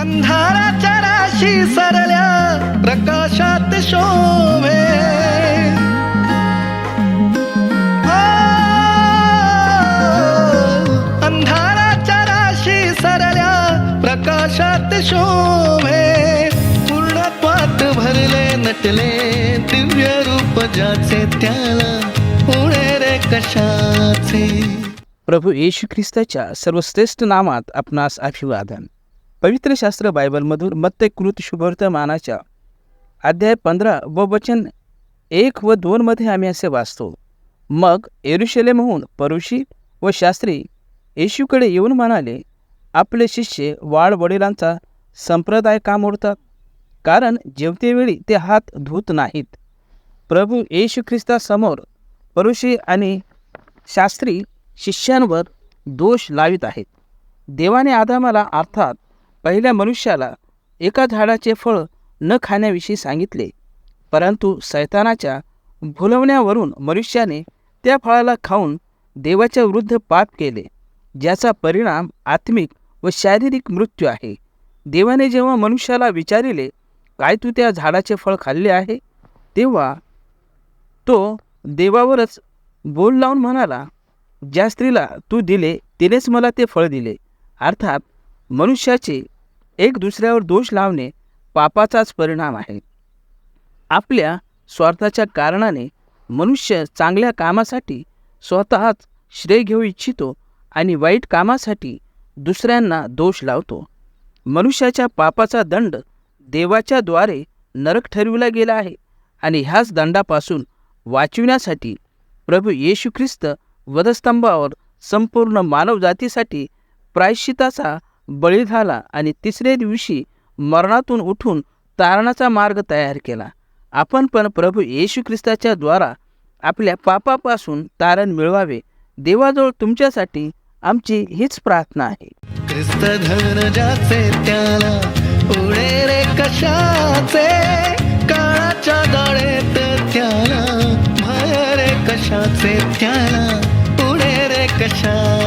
अंधाराच्या राशी सरल्या प्रकाशात शोभे. अंधाराच्या राशी सरल्या प्रकाशात शोभे. पूर्णत्वात भरले नटले दिव्य रूप ज्याचे त्याला पुढे रे कशाचे. प्रभू येशू ख्रिस्ताच्या सर्वश्रेष्ठ नामात आपणास अभिवादन. पवित्र शास्त्र बायबलमधून मत्तकृत शुभवर्तमानाच्या अध्याय पंधरा व वचन एक व दोनमध्ये आम्ही असे वाचतो मग एरुशलेमहून परुषी व शास्त्री येशूकडे येऊन म्हणाले आपले शिष्य वाडवडिलांचा संप्रदाय का मोडतात? कारण जेवतेवेळी ते हात धुत नाहीत. प्रभू येशू ख्रिस्तासमोर परुषी आणि शास्त्री शिष्यांवर दोष लावित आहेत. देवाने आदामाला अर्थात पहिल्या मनुष्याला एका झाडाचे फळ न खाण्याविषयी सांगितले. परंतु सैतानाच्या भुलवण्यावरून मनुष्याने त्या फळाला खाऊन देवाच्या विरुद्ध पाप केले ज्याचा परिणाम आत्मिक व शारीरिक मृत्यू आहे. देवाने जेव्हा मनुष्याला विचारिले काय तू त्या झाडाचे फळ खाल्ले आहे? तेव्हा तो देवावरच बोल लावून म्हणाला ज्या स्त्रीला तू दिले तिनेच मला ते फळ दिले. अर्थात मनुष्याचे एक दुसऱ्यावर दोष लावणे पापाचाच परिणाम आहे. आपल्या स्वार्थाच्या कारणाने मनुष्य चांगल्या कामासाठी स्वतःच श्रेय घेऊ इच्छितो आणि वाईट कामासाठी दुसऱ्यांना दोष लावतो. मनुष्याच्या पापाचा दंड देवाच्या द्वारे नरक ठरविला गेला आहे आणि ह्याच दंडापासून वाचविण्यासाठी प्रभू येशू ख्रिस्त वधस्तंभावर संपूर्ण मानवजातीसाठी प्रायश्चिताचा बळी झाला आणि तिसऱ्या दिवशी मरणातून उठून तारणाचा मार्ग तयार केला. आपण पण प्रभू येशू ख्रिस्ताच्या द्वारा आपल्या पापापासून तारण मिळवावे. देवाजवळ तुमच्यासाठी आमची हीच प्रार्थना आहे. ख्रिस्त धनुजाचे त्याला पुढे रे कशाचे? काळाच्या गाळेत त्याला भय रे कशाचे त्याला? पुढे रे कशा